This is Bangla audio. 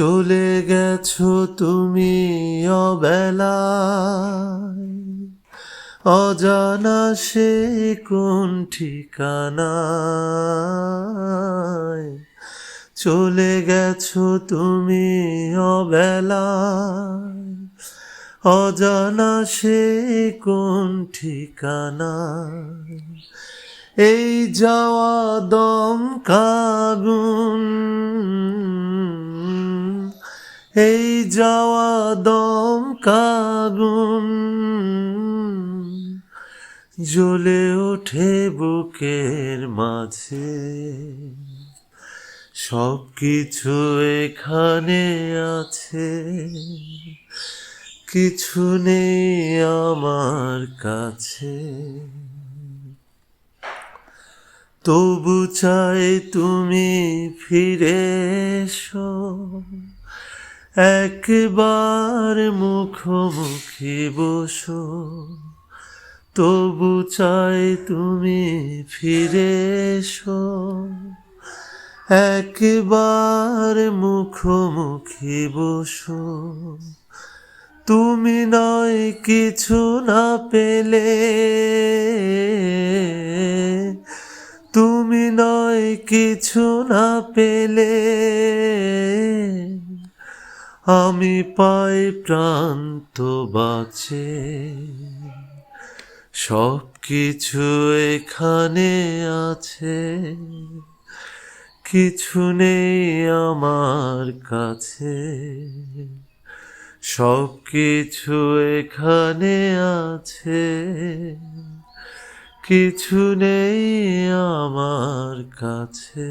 চলে গেছো তুমি অবেলা অজানা সে কোন ঠিকানায়? চলে গেছো তুমি অবেলায়। অজানা সে কোন ঠিকানায়? এই যাওয়া দম কাগুন এই যাওয়া দম কাগুন জ্বলে ওঠে বুকের মাঝে। সব কিছু এখানে আছে, কিছু নেই আমার কাছে। তবু চাই তুমি ফিরে এসো একবার মুখোমুখি বসো, তবু চাই তুমি ফিরে এসো। একবার মুখোমুখি বসো, তুমি নয় কিছু না পেলে। তুমি নয় কিছু না পেলে। আমি পাই প্রান্ত বাঁচে। সব কিছু এখানে আছে। কিছু নেই আমার কাছে। সব কিছু এখানে আছে। কিছু নেই আমার কাছে।